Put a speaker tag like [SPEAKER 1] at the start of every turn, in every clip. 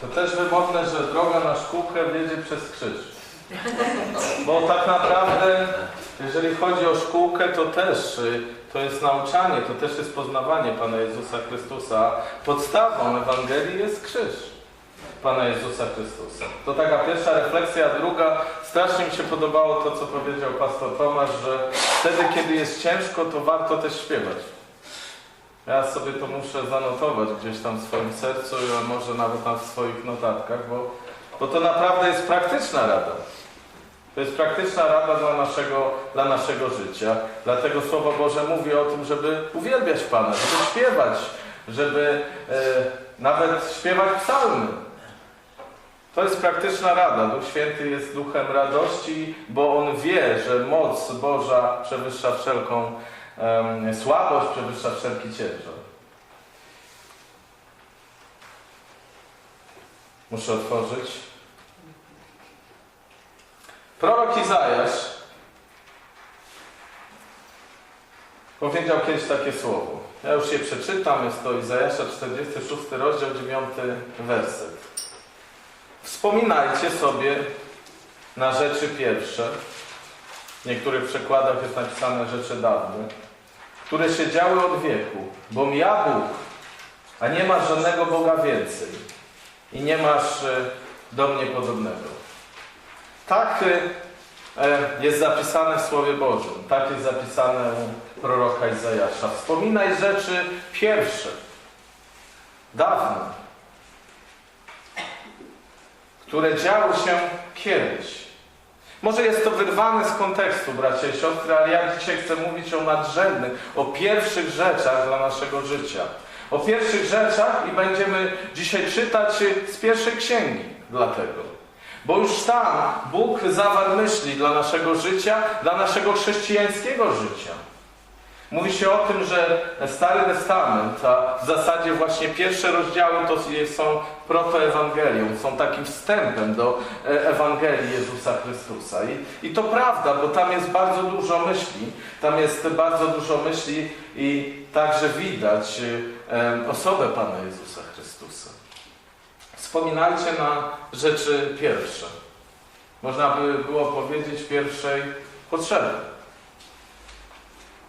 [SPEAKER 1] To też wymowne, że droga na szkółkę wiedzie przez krzyż. Bo tak naprawdę, jeżeli chodzi o szkółkę, to też y, to jest nauczanie, to też jest poznawanie Pana Jezusa Chrystusa. Podstawą Ewangelii jest krzyż Pana Jezusa Chrystusa. To taka pierwsza refleksja. Druga, strasznie mi się podobało to, co powiedział pastor Tomasz, że wtedy, kiedy jest ciężko, to warto też śpiewać. Ja sobie to muszę zanotować gdzieś tam w swoim sercu, a może nawet na swoich notatkach, bo, bo to naprawdę jest praktyczna rada. To jest praktyczna rada dla naszego, dla naszego życia. Dlatego Słowo Boże mówi o tym, żeby uwielbiać Pana, żeby śpiewać, żeby e, nawet śpiewać psalmy. To jest praktyczna rada. Duch Święty jest duchem radości, bo On wie, że moc Boża przewyższa wszelką słabość, przewyższa wszelki ciężar. Muszę otworzyć. Prorok Izajasz powiedział kiedyś takie słowo. Ja już je przeczytam, jest to Izajasza 46 rozdział 9 werset. Wspominajcie sobie na rzeczy pierwsze, w niektórych przekładach jest napisane rzeczy dawne, które się działy od wieku, bom ja Bóg, a nie masz żadnego Boga więcej i nie masz e, do mnie podobnego. Tak e, jest zapisane w Słowie Bożym. Tak jest zapisane u proroka Izajasza. Wspominaj rzeczy pierwsze, dawne, które działy się kiedyś. Może jest to wyrwane z kontekstu, bracia i siostry, ale ja dzisiaj chcę mówić o nadrzędnych, o pierwszych rzeczach dla naszego życia. O pierwszych rzeczach i będziemy dzisiaj czytać z pierwszej księgi dlatego. Bo już tam Bóg zawarł myśli dla naszego życia, dla naszego chrześcijańskiego życia. Mówi się o tym, że Stary Testament, a w zasadzie właśnie pierwsze rozdziały to są protoewangelią, są takim wstępem do e, Ewangelii Jezusa Chrystusa. I, I to prawda, bo tam jest bardzo dużo myśli, tam jest bardzo dużo myśli i także widać e, osobę Pana Jezusa Chrystusa. Wspominajcie na rzeczy pierwsze. Można by było powiedzieć pierwszej potrzeby.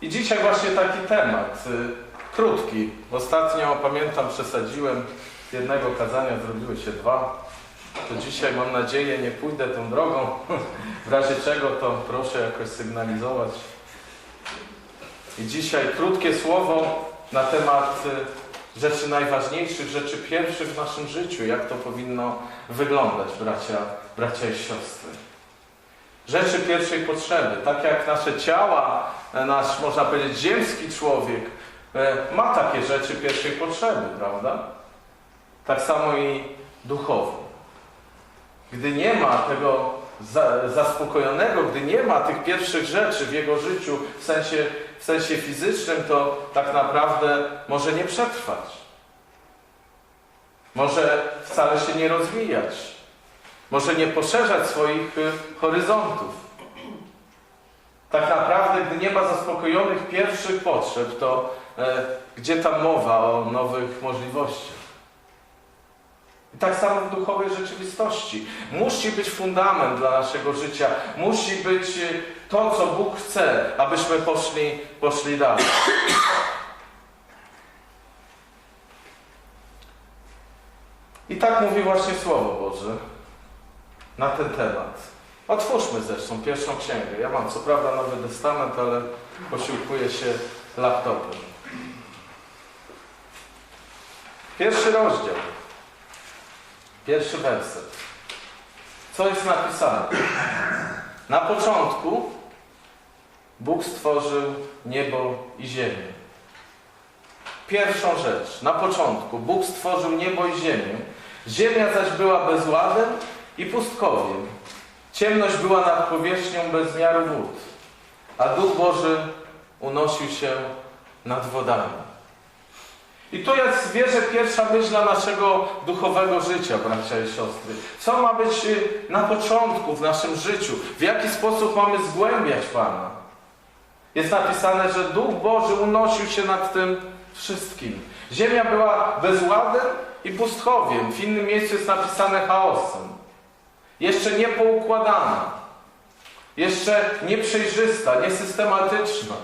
[SPEAKER 1] I dzisiaj właśnie taki temat, y, krótki. Ostatnio, pamiętam, przesadziłem, z jednego kazania zrobiły się dwa. To dzisiaj, mam nadzieję, nie pójdę tą drogą. W razie czego, to proszę jakoś sygnalizować. I dzisiaj krótkie słowo na temat y, rzeczy najważniejszych, rzeczy pierwszych w naszym życiu. Jak to powinno wyglądać, bracia, bracia i siostry. Rzeczy pierwszej potrzeby. Tak jak nasze ciała, e, nasz, można powiedzieć, ziemski człowiek e, ma takie rzeczy pierwszej potrzeby, prawda? Tak samo i duchowy. Gdy nie ma tego za, zaspokojonego, gdy nie ma tych pierwszych rzeczy w jego życiu w sensie, w sensie fizycznym, to tak naprawdę może nie przetrwać. Może wcale się nie rozwijać. Może nie poszerzać swoich y, horyzontów. Tak naprawdę, gdy nie ma zaspokojonych pierwszych potrzeb, to e, gdzie tam mowa o nowych możliwościach? I tak samo w duchowej rzeczywistości. Musi być fundament dla naszego życia. Musi być y, to, co Bóg chce, abyśmy poszli, poszli dalej. I tak mówi właśnie Słowo Boże na ten temat. Otwórzmy zresztą pierwszą księgę. Ja mam co prawda Nowy Testament, ale posiłkuję się laptopem. Pierwszy rozdział. Pierwszy werset. Co jest napisane? Na początku Bóg stworzył niebo i ziemię. Pierwszą rzecz. Na początku Bóg stworzył niebo i ziemię. Ziemia zaś była bezładem i pustkowiem. Ciemność była nad powierzchnią bez miaru wód, a Duch Boży unosił się nad wodami. I tu jest, wierzę, pierwsza myśl dla naszego duchowego życia, bracia i siostry. Co ma być y, na początku w naszym życiu? W jaki sposób mamy zgłębiać Pana? Jest napisane, że Duch Boży unosił się nad tym wszystkim. Ziemia była bezładem i pustchowiem. W innym miejscu jest napisane chaosem. Jeszcze nie poukładana. Jeszcze nieprzejrzysta, niesystematyczna.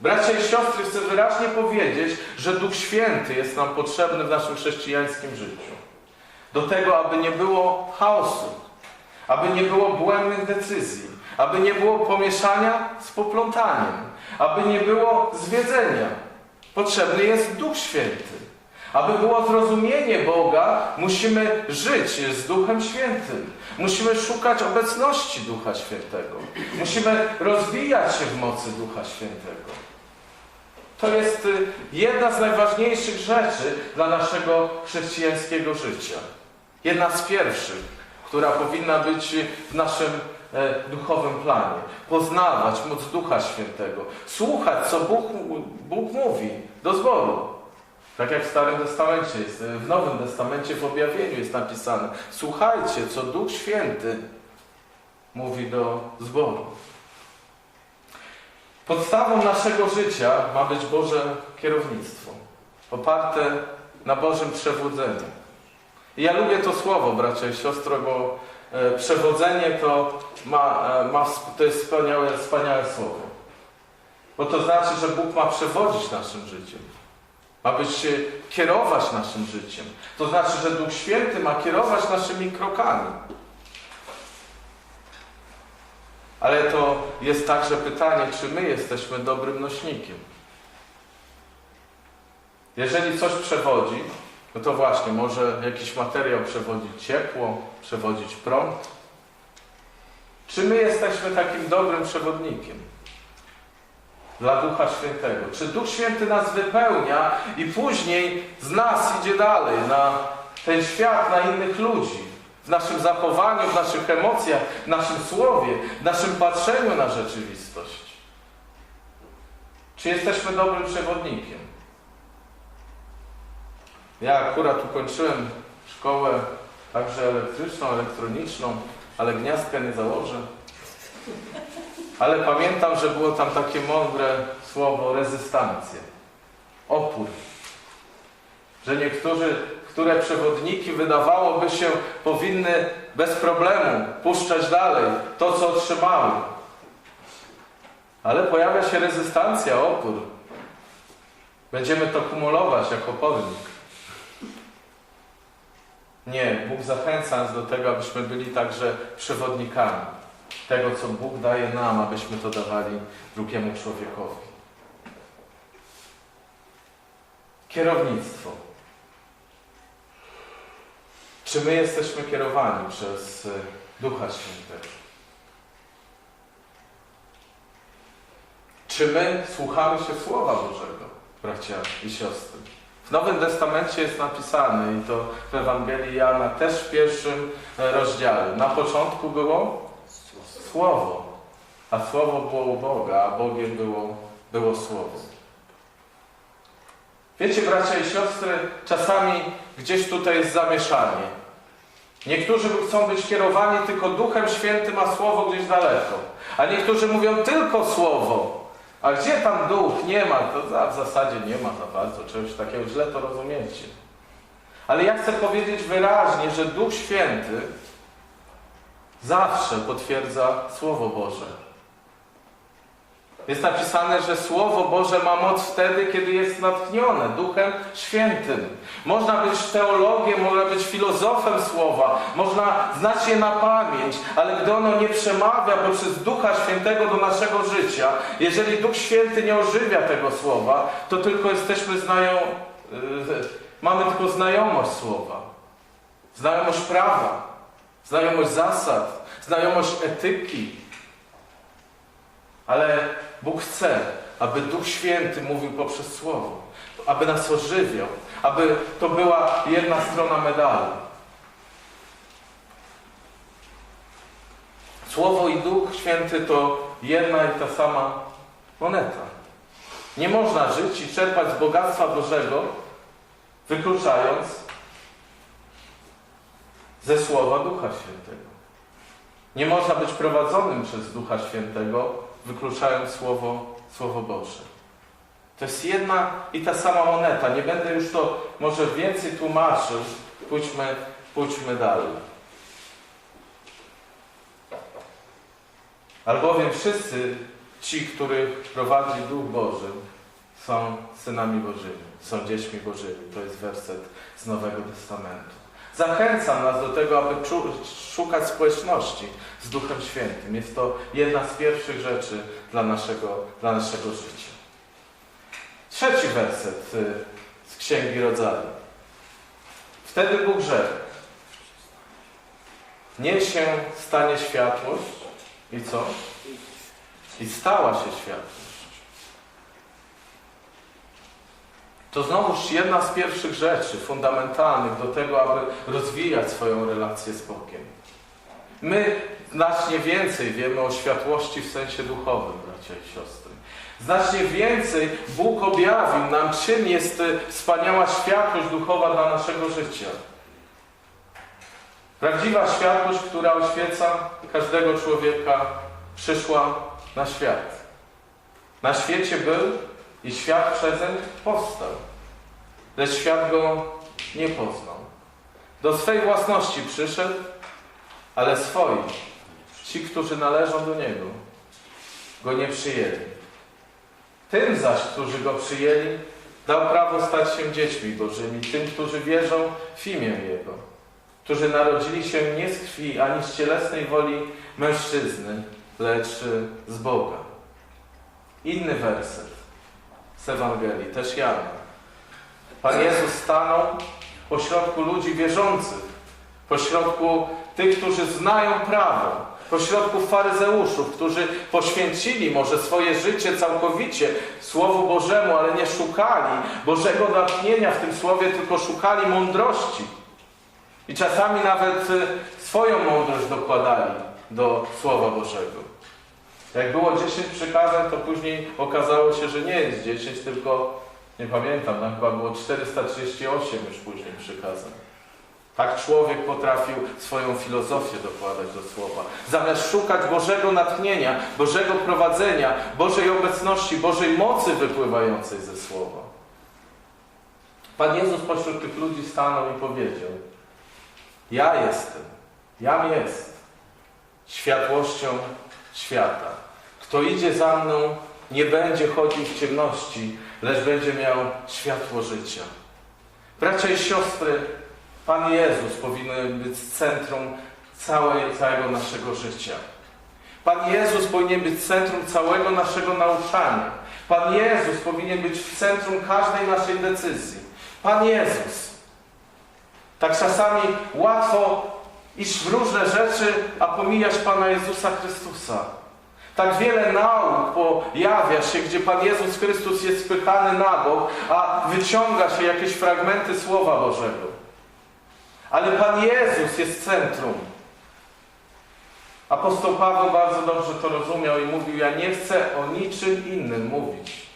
[SPEAKER 1] Bracia i siostry, chcę wyraźnie powiedzieć, że Duch Święty jest nam potrzebny w naszym chrześcijańskim życiu. Do tego, aby nie było chaosu, aby nie było błędnych decyzji, aby nie było pomieszania z poplątaniem, aby nie było zwiedzenia. Potrzebny jest Duch Święty. Aby było zrozumienie Boga, musimy żyć z Duchem Świętym. Musimy szukać obecności Ducha Świętego. Musimy rozwijać się w mocy Ducha Świętego. To jest y, jedna z najważniejszych rzeczy dla naszego chrześcijańskiego życia. Jedna z pierwszych, która powinna być w naszym e, duchowym planie. Poznawać moc Ducha Świętego. Słuchać, co Bóg, Bóg mówi do zboru. Tak jak w Starym Testamencie jest, w Nowym Testamencie w objawieniu jest napisane. Słuchajcie, co Duch Święty mówi do zboru. Podstawą naszego życia ma być Boże kierownictwo, oparte na Bożym przewodzeniu. I ja lubię to słowo, bracia i siostro, bo e, przewodzenie to, ma, e, ma, to jest wspaniałe, wspaniałe słowo. Bo to znaczy, że Bóg ma przewodzić naszym życiem. Być e, kierować naszym życiem. To znaczy, że Duch Święty ma kierować naszymi krokami. Ale to jest także pytanie, czy my jesteśmy dobrym nośnikiem. Jeżeli coś przewodzi, no to właśnie, może jakiś materiał przewodzić ciepło, przewodzić prąd. Czy my jesteśmy takim dobrym przewodnikiem dla Ducha Świętego? Czy Duch Święty nas wypełnia i później z nas idzie dalej na ten świat, na innych ludzi? W naszym zachowaniu, w naszych emocjach, w naszym słowie, w naszym patrzeniu na rzeczywistość. Czy jesteśmy dobrym przewodnikiem? Ja akurat ukończyłem szkołę także elektryczną, elektroniczną, ale gniazdka nie założę. Ale pamiętam, że było tam takie mądre słowo rezystancja. Opór. Że niektórzy, które przewodniki wydawałoby się powinny bez problemu puszczać dalej to, co otrzymały. Ale pojawia się rezystancja, opór. Będziemy to kumulować jako podnik. Nie, Bóg zachęca nas do tego, abyśmy byli także przewodnikami tego, co Bóg daje nam, abyśmy to dawali drugiemu człowiekowi. Kierownictwo. Czy my jesteśmy kierowani przez y, Ducha Świętego? Czy my słuchamy się Słowa Bożego, bracia i siostry? W Nowym Testamencie jest napisane, i to w Ewangelii Jana też w pierwszym e, rozdziale. Na początku było Słowo, a Słowo było u Boga, a Bogiem było, było Słowo. Wiecie, bracia i siostry, czasami gdzieś tutaj jest zamieszanie. Niektórzy chcą być kierowani tylko Duchem Świętym, a Słowo gdzieś daleko. A niektórzy mówią tylko Słowo. A gdzie tam duch? Nie ma. To w zasadzie nie ma za bardzo czegoś takiego. Źle to rozumiecie. Ale ja chcę powiedzieć wyraźnie, że Duch Święty zawsze potwierdza Słowo Boże. Jest napisane, że Słowo Boże ma moc wtedy, kiedy jest natchnione Duchem Świętym. Można być teologiem, można być filozofem Słowa, można znać je na pamięć, ale gdy ono nie przemawia poprzez Ducha Świętego do naszego życia, jeżeli Duch Święty nie ożywia tego Słowa, to tylko jesteśmy znają, yy, mamy tylko znajomość Słowa, znajomość prawa, znajomość zasad, znajomość etyki. Ale Bóg chce, aby Duch Święty mówił poprzez Słowo, aby nas ożywiał, aby to była jedna strona medalu. Słowo i Duch Święty to jedna i ta sama moneta. Nie można żyć i czerpać z bogactwa Bożego, wykluczając ze Słowa Ducha Świętego. Nie można być prowadzonym przez Ducha Świętego, wykluczając Słowo, Słowo Boże. To jest jedna i ta sama moneta. Nie będę już to może więcej tłumaczył. Pójdźmy, pójdźmy dalej. Albowiem wszyscy ci, których prowadzi Duch Boży, są synami Bożymi, są dziećmi Bożymi. To jest werset z Nowego Testamentu. Zachęcam nas do tego, aby szukać społeczności z Duchem Świętym. Jest to jedna z pierwszych rzeczy dla naszego, dla naszego życia. Trzeci werset y, z Księgi Rodzaju. Wtedy Bóg rzekł, niech się stanie światłość i co? I stała się światłość. To znowuż jedna z pierwszych rzeczy fundamentalnych do tego, aby rozwijać swoją relację z Bogiem. My znacznie więcej wiemy o światłości w sensie duchowym, bracia i siostry. Znacznie więcej Bóg objawił nam, czym jest y, wspaniała światłość duchowa dla naszego życia. Prawdziwa światłość, która oświeca każdego człowieka, przyszła na świat. Na świecie był i świat przezeń powstał. Lecz świat go nie poznał. Do swej własności przyszedł, ale swoi, ci, którzy należą do Niego, go nie przyjęli. Tym zaś, którzy go przyjęli, dał prawo stać się dziećmi Bożymi, tym, którzy wierzą w imię Jego, którzy narodzili się nie z krwi ani z cielesnej woli mężczyzny, lecz z Boga. Inny werset z Ewangelii, też Jana. Pan Jezus stanął pośrodku ludzi wierzących, pośrodku tych, którzy znają prawo, pośrodku faryzeuszów, którzy poświęcili może swoje życie całkowicie Słowu Bożemu, ale nie szukali Bożego natchnienia w tym Słowie, tylko szukali mądrości. I czasami nawet y, swoją mądrość dokładali do Słowa Bożego. Jak było 10 przykazań, to później okazało się, że nie jest 10, tylko nie pamiętam, tam chyba było 438 już później przykazań. Tak człowiek potrafił swoją filozofię dokładać do słowa. Zamiast szukać Bożego natchnienia, Bożego prowadzenia, Bożej obecności, Bożej mocy wypływającej ze słowa. Pan Jezus pośród tych ludzi stanął i powiedział: Ja jestem, jam jest światłością świata. Kto idzie za mną, nie będzie chodził w ciemności, lecz będzie miał światło życia. Bracia i siostry, Pan Jezus powinien być centrum całej, całego naszego życia. Pan Jezus powinien być centrum całego naszego nauczania. Pan Jezus powinien być w centrum każdej naszej decyzji. Pan Jezus. Tak czasami łatwo iść w różne rzeczy, a pomijać Pana Jezusa Chrystusa. Tak wiele nauk pojawia się, gdzie Pan Jezus Chrystus jest spychany na bok, a wyciąga się jakieś fragmenty Słowa Bożego. Ale Pan Jezus jest centrum. Apostoł Paweł bardzo dobrze to rozumiał i mówił, ja nie chcę o niczym innym mówić.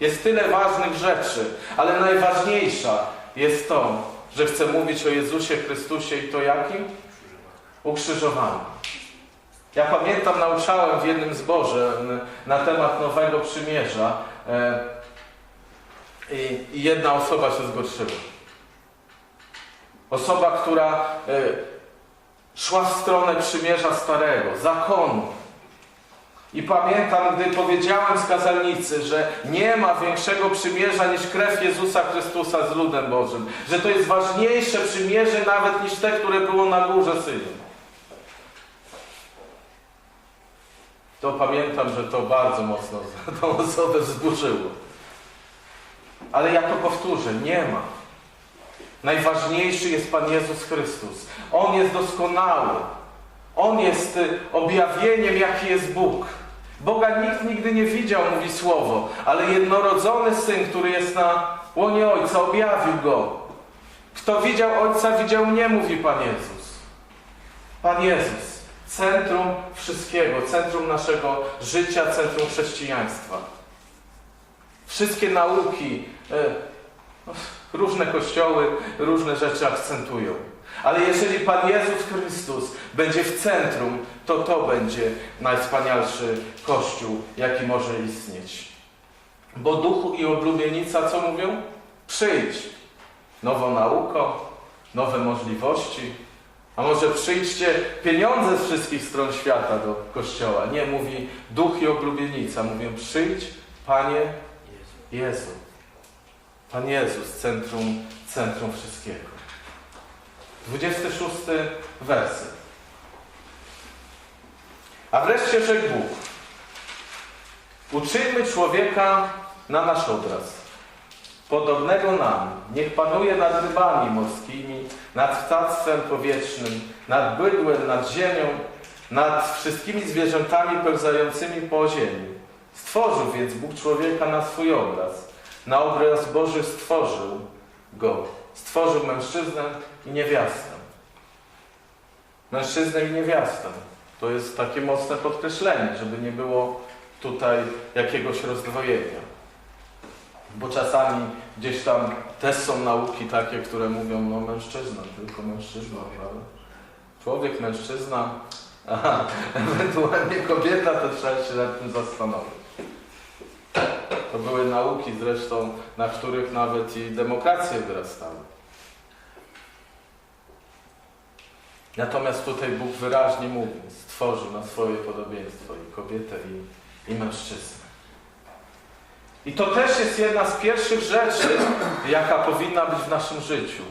[SPEAKER 1] Jest tyle ważnych rzeczy, ale najważniejsza jest to, że chcę mówić o Jezusie Chrystusie i to jakim? Ukrzyżowanym. Ja pamiętam, nauczałem w jednym zborze na temat Nowego Przymierza e, i, jedna osoba się zgorszyła. Osoba, która e, szła w stronę przymierza starego, zakonu. I pamiętam, gdy powiedziałem z kazalnicy, że nie ma większego przymierza niż krew Jezusa Chrystusa z ludem Bożym, że to jest ważniejsze przymierze nawet niż te, które było na górze Syjon. To pamiętam, że to bardzo mocno tą osobę wzburzyło. Ale ja to powtórzę, nie ma. Najważniejszy jest Pan Jezus Chrystus. On jest doskonały. On jest y, objawieniem, jaki jest Bóg. Boga nikt nigdy nie widział, mówi Słowo, ale jednorodzony Syn, który jest na łonie Ojca, objawił Go. Kto widział Ojca, widział mnie, mówi Pan Jezus. Pan Jezus, centrum wszystkiego, centrum naszego życia, centrum chrześcijaństwa. Wszystkie nauki, y, Różne kościoły różne rzeczy akcentują. Ale jeżeli Pan Jezus Chrystus będzie w centrum, to to będzie najwspanialszy Kościół, jaki może istnieć. Bo duchu i oblubienica co mówią? Przyjdź. Nową nauką, nowe możliwości. A może przyjdźcie pieniądze z wszystkich stron świata do kościoła. Nie, mówi duch i oblubienica. Mówią przyjdź, Panie Jezu. Pan Jezus, centrum, centrum wszystkiego. 26 werset. A wreszcie rzekł Bóg. Uczyńmy człowieka na nasz obraz, podobnego nam. Niech panuje nad rybami morskimi, nad ptactwem powietrznym, nad bydłem, nad ziemią, nad wszystkimi zwierzętami pełzającymi po ziemi. Stworzył więc Bóg człowieka na swój obraz. Na obraz Boży stworzył go. Stworzył mężczyznę i niewiastę. Mężczyznę i niewiastę. To jest takie mocne podkreślenie, żeby nie było tutaj jakiegoś rozdwojenia. Bo czasami gdzieś tam też są nauki takie, które mówią, no mężczyzna, tylko mężczyzna, prawda? Człowiek, mężczyzna, ewentualnie kobieta, to trzeba się nad tym zastanowić. To były nauki zresztą, na których nawet i demokracje wyrastały. Natomiast tutaj Bóg wyraźnie mówi, stworzył na swoje podobieństwo i kobietę, i, i mężczyznę. I to też jest jedna z pierwszych rzeczy, jaka powinna być w naszym życiu.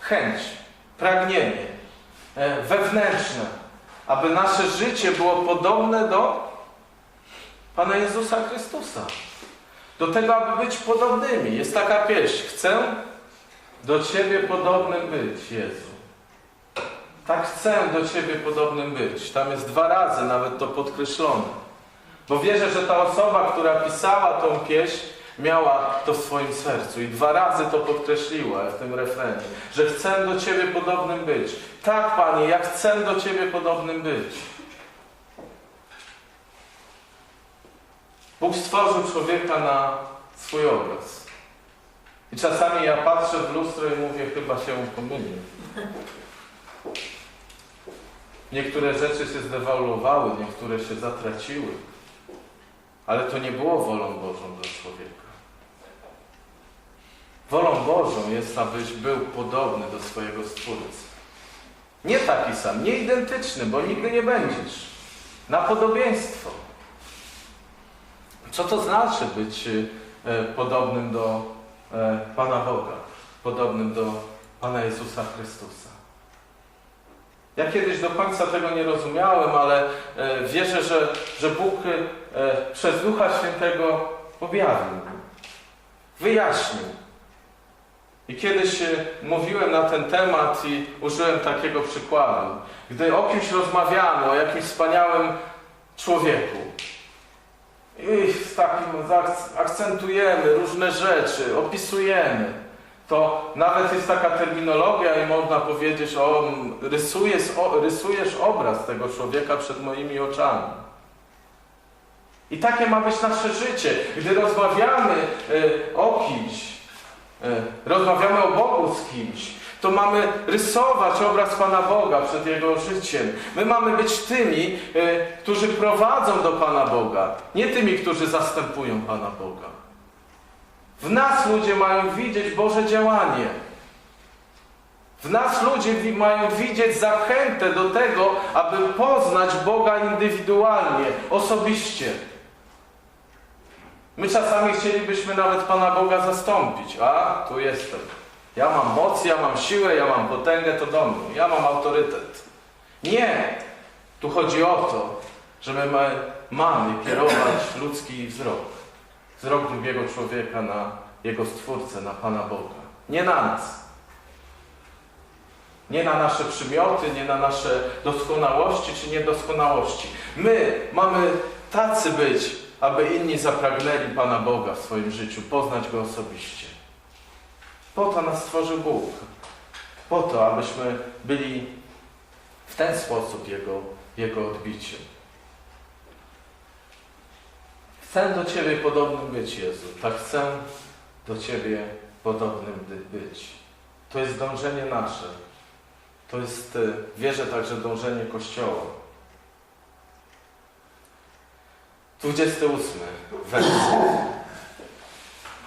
[SPEAKER 1] Chęć, pragnienie e, wewnętrzne, aby nasze życie było podobne do Pana Jezusa Chrystusa. Do tego, aby być podobnymi. Jest taka pieśń. Chcę do Ciebie podobnym być, Jezu. Tak chcę do Ciebie podobnym być. Tam jest dwa razy nawet to podkreślone. Bo wierzę, że ta osoba, która pisała tą pieśń, miała to w swoim sercu i dwa razy to podkreśliła w tym refrenie, że chcę do Ciebie podobnym być. Tak, Panie, ja chcę do Ciebie podobnym być. Bóg stworzył człowieka na swój obraz. I czasami ja patrzę w lustro i mówię, chyba się pomylił. Niektóre rzeczy się zdewaluowały, niektóre się zatraciły. Ale to nie było wolą Bożą dla człowieka. Wolą Bożą jest, abyś był podobny do swojego Stwórcy. Nie taki sam, nie identyczny, bo nigdy nie będziesz. Na podobieństwo. Co to znaczy być e, podobnym do e, Pana Boga, podobnym do Pana Jezusa Chrystusa? Ja kiedyś do końca tego nie rozumiałem, ale e, wierzę, że, że Bóg e, przez Ducha Świętego objawił, wyjaśnił. I kiedyś e, mówiłem na ten temat i użyłem takiego przykładu. Gdy o kimś rozmawiamy, o jakimś wspaniałym człowieku, i z takim akcentujemy różne rzeczy, opisujemy, to nawet jest taka terminologia i można powiedzieć, o, rysujesz, o, rysujesz obraz tego człowieka przed moimi oczami. I takie ma być nasze życie. Gdy rozmawiamy y, o kimś, y, rozmawiamy o Bogu z kimś, to mamy rysować obraz Pana Boga przed Jego życiem. My mamy być tymi, y, którzy prowadzą do Pana Boga, nie tymi, którzy zastępują Pana Boga. W nas ludzie mają widzieć Boże działanie. W nas ludzie mają widzieć zachętę do tego, aby poznać Boga indywidualnie, osobiście. My czasami chcielibyśmy nawet Pana Boga zastąpić. A, tu jestem. Ja mam moc, ja mam siłę, ja mam potęgę, to do mnie. Ja mam autorytet. Nie. Tu chodzi o to, że my mamy kierować ludzki wzrok wzrok drugiego człowieka na jego Stwórcę, na Pana Boga. Nie na nas. Nie na nasze przymioty, nie na nasze doskonałości czy niedoskonałości. My mamy tacy być, aby inni zapragnęli Pana Boga w swoim życiu, poznać Go osobiście. Po to nas stworzył Bóg. Po to, abyśmy byli w ten sposób Jego, Jego odbiciem. Chcę do Ciebie podobnym być, Jezu. Tak chcę do Ciebie podobnym być. To jest dążenie nasze. To jest, e, wierzę także, dążenie Kościoła. 28 werset.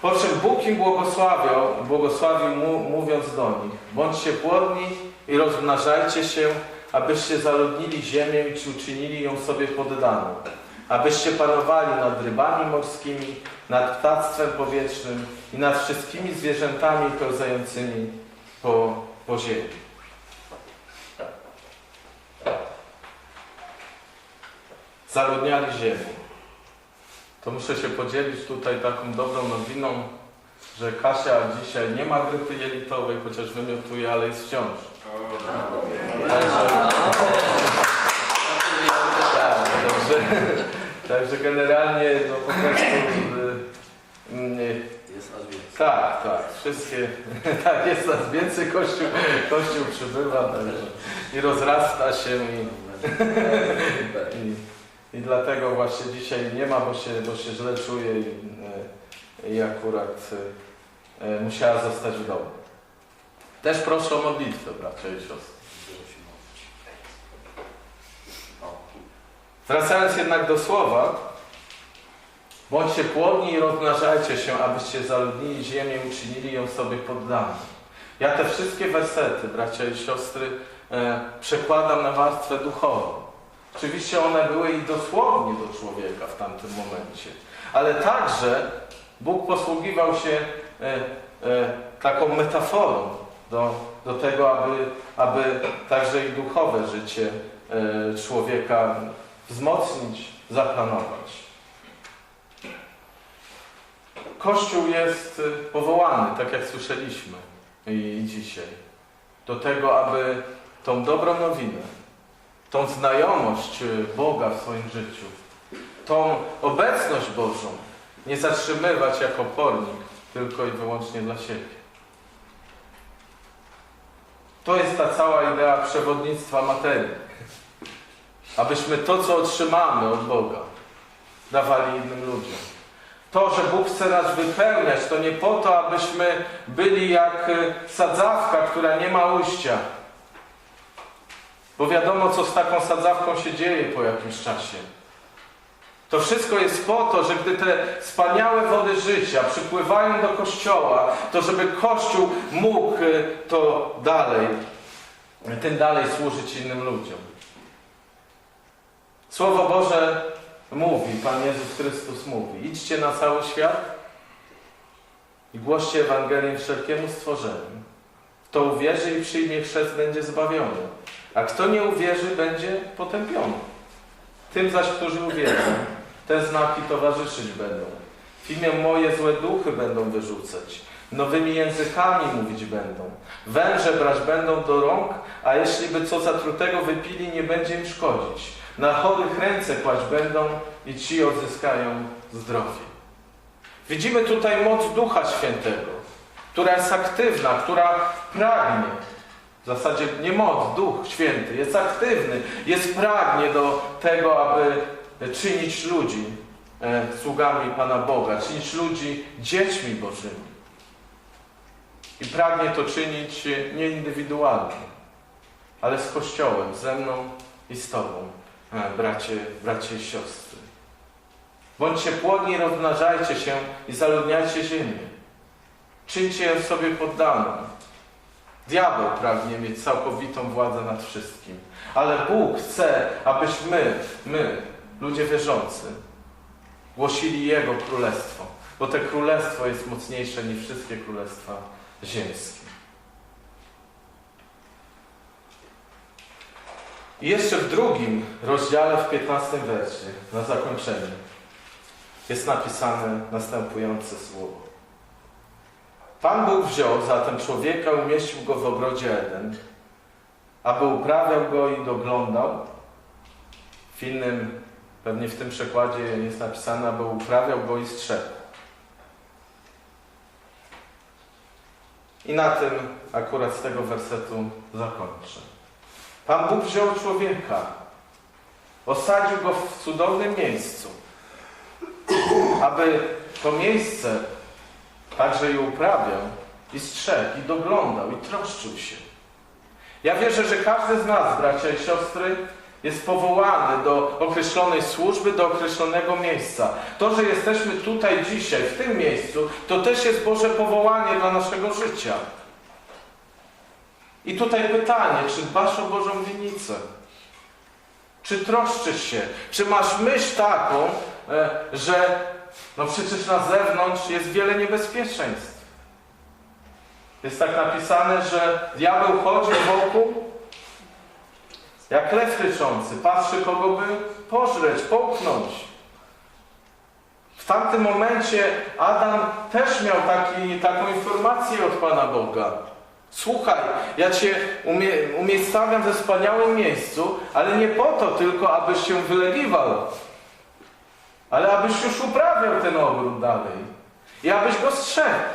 [SPEAKER 1] Po czym Bóg im błogosławiał, błogosławił mu, mówiąc do nich, bądźcie płodni i rozmnażajcie się, abyście zaludnili ziemię i uczynili ją sobie poddaną, abyście panowali nad rybami morskimi, nad ptactwem powietrznym i nad wszystkimi zwierzętami pełzającymi po, po ziemi. Zaludniali ziemię. To muszę się podzielić tutaj taką dobrą nowiną, że Kasia dzisiaj nie ma grypy jelitowej, chociaż wymiotuje, ale jest w ciąży. Także, także, generalnie no po prostu y, y,
[SPEAKER 2] Jest nas więcej.
[SPEAKER 1] tak, tak, wszystkie, tak jest nas więcej, Kościół, Kościół przybywa także, i rozrasta się i, i, i dlatego właśnie dzisiaj nie ma, bo się, bo się źle czuje i, e, i akurat e, e, musiała zostać w domu. Też proszę o modlitwę, bracia i siostry. Wracając jednak do słowa, bądźcie płodni i rozmnażajcie się, abyście zaludnili ziemię i uczynili ją sobie poddaną. Ja te wszystkie wersety, bracia i siostry, e, przekładam na warstwę duchową. Oczywiście one były i dosłownie do człowieka w tamtym momencie, ale także Bóg posługiwał się e, e, taką metaforą do, do tego, aby, aby także i duchowe życie człowieka wzmocnić, zaplanować. Kościół jest y, powołany, tak jak słyszeliśmy i dzisiaj, do tego, aby tą dobrą nowinę, tą znajomość y, Boga w swoim życiu, tą obecność Bożą nie zatrzymywać jako pornik tylko i wyłącznie dla siebie. To jest ta cała idea przewodnictwa materii. Abyśmy to, co otrzymamy od Boga, dawali innym ludziom. To, że Bóg chce nas wypełniać, to nie po to, abyśmy byli jak y, sadzawka, która nie ma ujścia. Bo wiadomo, co z taką sadzawką się dzieje po jakimś czasie. To wszystko jest po to, że gdy te wspaniałe wody życia przypływają do Kościoła, to żeby Kościół mógł y, to dalej, tym dalej służyć innym ludziom. Słowo Boże mówi, Pan Jezus Chrystus mówi, idźcie na cały świat i głoście Ewangelię wszelkiemu stworzeniu. Kto uwierzy i przyjmie chrzest, będzie zbawiony, a kto nie uwierzy, będzie potępiony. Tym zaś, którzy uwierzą, te znaki towarzyszyć będą. W imię moje złe duchy będą wyrzucać, nowymi językami mówić będą, węże brać będą do rąk, a jeśli by co zatrutego wypili, nie będzie im szkodzić. Na chorych ręce kłaść będą i ci odzyskają zdrowie. Widzimy tutaj moc Ducha Świętego, która jest aktywna, która pragnie. W zasadzie nie moc, Duch Święty jest aktywny, jest pragnie do tego, aby czynić ludzi e, sługami Pana Boga, czynić ludzi dziećmi Bożymi. I pragnie to czynić nie indywidualnie, ale z Kościołem, ze mną i z Tobą, e, bracie, bracie i siostry. Bądźcie płodni, rozmnażajcie się i zaludniajcie ziemię. Czyńcie ją sobie poddaną. Diabeł pragnie mieć całkowitą władzę nad wszystkim, ale Bóg chce, abyśmy, my, ludzie wierzący, głosili Jego królestwo, bo to królestwo jest mocniejsze niż wszystkie królestwa ziemskie. I jeszcze w drugim rozdziale, w 15 wersie, na zakończenie, jest napisane następujące słowo. Pan Bóg wziął zatem człowieka umieścił go w ogrodzie Eden, aby uprawiał go i doglądał. W innym, pewnie w tym przekładzie jest napisane, aby uprawiał go i strzegł. I na tym akurat z tego wersetu zakończę. Pan Bóg wziął człowieka, osadził go w cudownym miejscu, aby to miejsce także i uprawiał, i strzegł, i doglądał, i troszczył się. Ja wierzę, że każdy z nas, bracia i siostry, Jest powołany do określonej służby, do określonego miejsca. To, że jesteśmy tutaj dzisiaj, w tym miejscu, to też jest Boże powołanie dla naszego życia. I tutaj pytanie, czy dbasz o Bożą winnicę? Czy troszczysz się? Czy masz myśl taką, e, że no przecież na zewnątrz jest wiele niebezpieczeństw. Jest tak napisane, że diabeł chodzi wokół jak lew ryczący, patrzy kogo by pożreć, połknąć. W tamtym momencie Adam też miał taki, taką informację od Pana Boga. Słuchaj, ja Cię umie, umiejscawiam we wspaniałym miejscu, ale nie po to tylko, abyś się wylegiwał, ale abyś już uprawiał ten ogród dalej. I abyś go strzegł.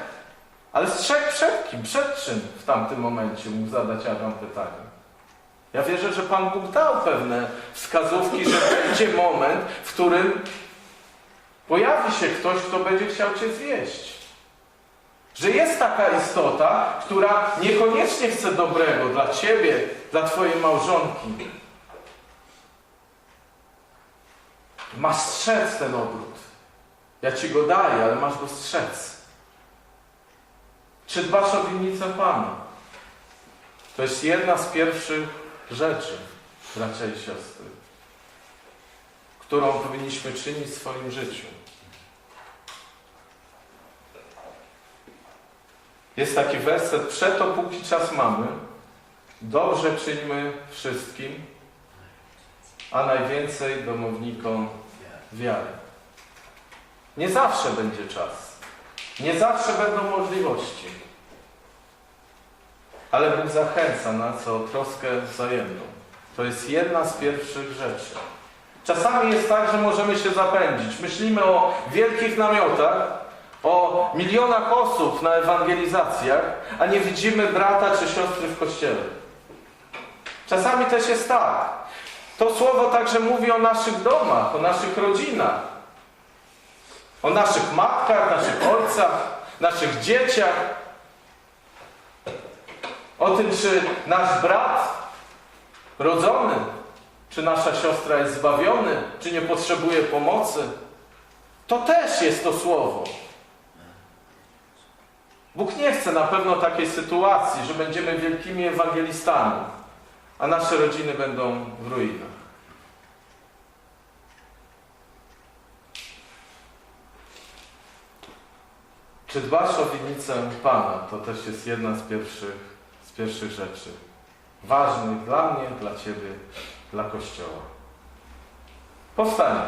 [SPEAKER 1] Ale strzegł przed kim? Przed czym w tamtym momencie mógł zadać Adam pytanie? Ja wierzę, że Pan Bóg dał pewne wskazówki, że będzie moment, w którym pojawi się ktoś, kto będzie chciał Cię zjeść. Że jest taka istota, która niekoniecznie chce dobrego dla Ciebie, dla Twojej małżonki. Masz strzec ten ogród. Ja Ci go daję, ale masz go strzec. Czy dbasz o winnicę Pana? To jest jedna z pierwszych rzeczy, bracia i siostry, którą powinniśmy czynić w swoim życiu. Jest taki werset, przeto póki czas mamy, dobrze czyńmy wszystkim, a najwięcej domownikom wiary. Nie zawsze będzie czas. Nie zawsze będą możliwości. Ale Bóg zachęca nas o troskę wzajemną. To jest jedna z pierwszych rzeczy. Czasami jest tak, że możemy się zapędzić. Myślimy o wielkich namiotach, o milionach osób na ewangelizacjach, a nie widzimy brata czy siostry w kościele. Czasami też jest tak. To słowo także mówi o naszych domach, o naszych rodzinach, o naszych matkach, naszych ojcach, naszych dzieciach, o tym, czy nasz brat rodzony, czy nasza siostra jest zbawiony, czy nie potrzebuje pomocy. To też jest to słowo. Bóg nie chce na pewno takiej sytuacji, że będziemy wielkimi ewangelistami, a nasze rodziny będą w ruinach. Czy dbasz o winnicę Pana? To też jest jedna z pierwszych, z pierwszych rzeczy. Ważnych dla mnie, dla Ciebie, dla Kościoła. Powstanie.